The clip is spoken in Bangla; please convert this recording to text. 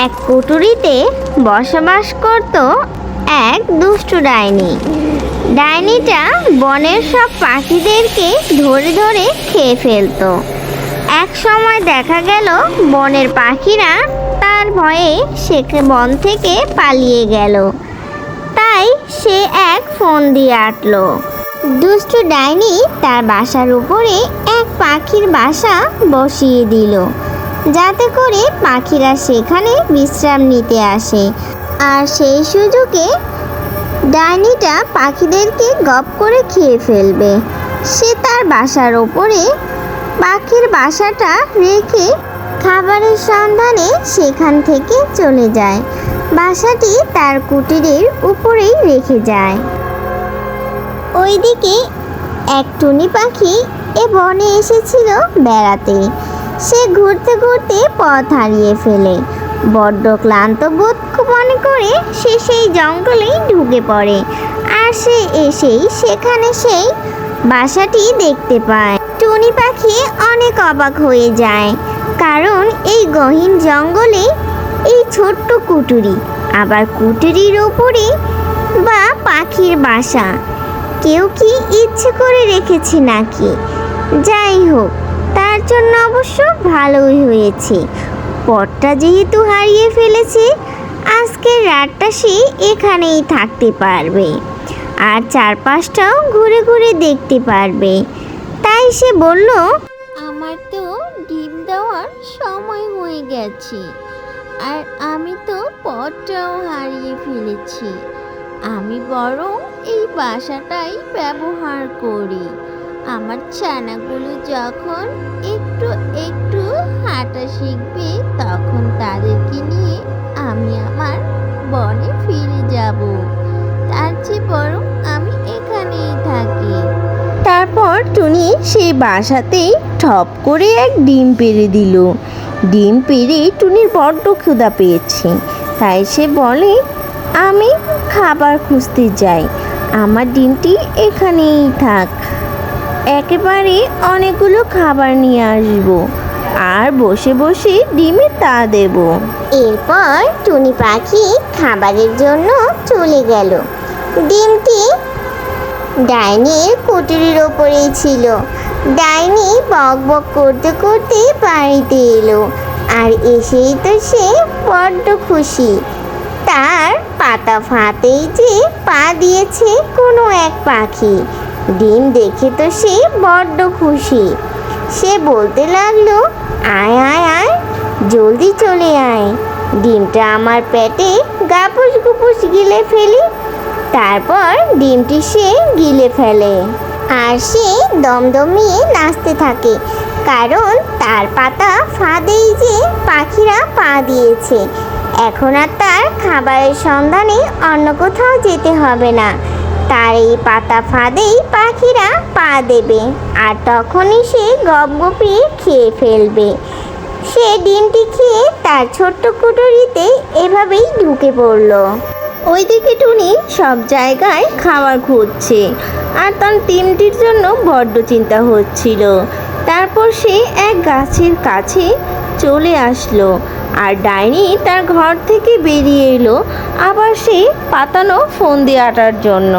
এক কুটুরিতে বসবাস করত এক দুষ্টু ডাইনি। ডাইনিটা বনের সব পাখিদেরকে ধরে ধরে খেয়ে ফেলতো। এক সময় দেখা গেল, বনের পাখিরা তার ভয়ে সে বন থেকে পালিয়ে গেল। তাই সে এক ফোন দিয়ে আটলো। দুষ্টু ডাইনি তার বাসার উপরে এক পাখির বাসা বসিয়ে দিল। যাতে করে পাখিরা সেখানে বিশ্রাম নিতে আসে। আর সেই সুযোগে ডাইনিটা পাখিদেরকে গপ করে খেয়ে ফেলবে। সে তার বাসার ওপরে পাখির বাসাটা রেখে খাবারের সন্ধানে সেখান থেকে চলে যায়। বাসাটি তার কুটিরের উপরেই রেখে যায়। ওইদিকে এক টুনি পাখি এ বনে এসেছিল বেড়াতে। সে ঘুরতে ঘুরতে পথ হারিয়ে ফেলে। বড্ড ক্লান্ত বোধ মনে করে সে সেই জঙ্গলেই ঢুকে পড়ে। আর সে এসেই সেখানে সেই বাসাটি দেখতে পায়। টুনি পাখি অনেক অবাক হয়ে যায়, কারণ এই গহীন জঙ্গলে এই ছোট্ট কুটুরি, আবার কুটুরির ওপরে বা পাখির বাসা। কেউ কি ইচ্ছে করে রেখেছে নাকি? যাই হোক জন্য অবশ্য ভালোই হয়েছে। পথটা যেহেতু হারিয়ে ফেলেছে, আজকের রাতটা সে এখানেই থাকতে পারবে। আর চারপাশটাও ঘুরে ঘুরে দেখতে পারবে। তাই সে বলল, আমার তো ডিম দেওয়ার সময় হয়ে গেছে। আর আমি তো পথটাও হারিয়ে ফেলেছি। আমি বরং এই বাসাটাই ব্যবহার করি। আমার ছানাগুলো যখন একটু একটু হাঁটা শিখবে, তখন তাদেরকে নিয়ে আমি আমার বনে ফিরে যাব। তার চেয়ে বরং আমি এখানেই থাকি। তারপর টুনি সেই বাসাতেই ঠপ করে এক ডিম পেড়ে দিল। ডিম পেড়ে টুনির বড্ড ক্ষুধা পেয়েছে। তাই সে বলে, আমি খাবার খুঁজতে যাই। আমার ডিমটি এখানেই থাক। একেবারে অনেকগুলো খাবার নিয়ে আসব আর বসে বসে ডিমে তা দেবো। এরপর টুনি পাখি খাবারের জন্য চলে গেল। ডিমটি ডাইনির কুটিরের ওপরেই ছিল। ডাইনি বক বক করতে করতে বাড়িতে এলো আর এসেই তো সে বড্ড খুশি। তার পাতা ফাতেই যে পা দিয়েছে কোনো এক পাখি। ডিম দেখে তো সে বড্ড খুশি। সে বলতে লাগল, আয় আয় আয়, জলদি চলে আয়। ডিমটা আমার পেটে গাপুস গুপুস গিলে ফেলি। তারপর ডিমটি সে গিলে ফেলে। আর সে দমদমিয়ে নাচতে থাকে, কারণ তার পাতা ফাঁদেই যে পাখিরা পা দিয়েছে। এখন আর তার খাবারের সন্ধানে অন্য কোথাও যেতে হবে না। তার এই পাতা ফাঁদেই পাখিরা পা দেবে। আর তখনই সে গপ গপিয়ে খেয়ে ফেলবে। সে ডিমটি খেয়ে তার ছোট্ট কুটুরিতে এভাবেই ঢুকে পড়ল। ওইদিকে টুনি সব জায়গায় খাবার খুঁজছে আর তার টিমটির জন্য বড্ড চিন্তা হচ্ছিল। তারপর সে এক গাছের কাছে চলে আসলো। আর ডাইনি তার ঘর থেকে বেরিয়ে এলো। আবার সে পাতানো ফোন দিয়ে আটার জন্য।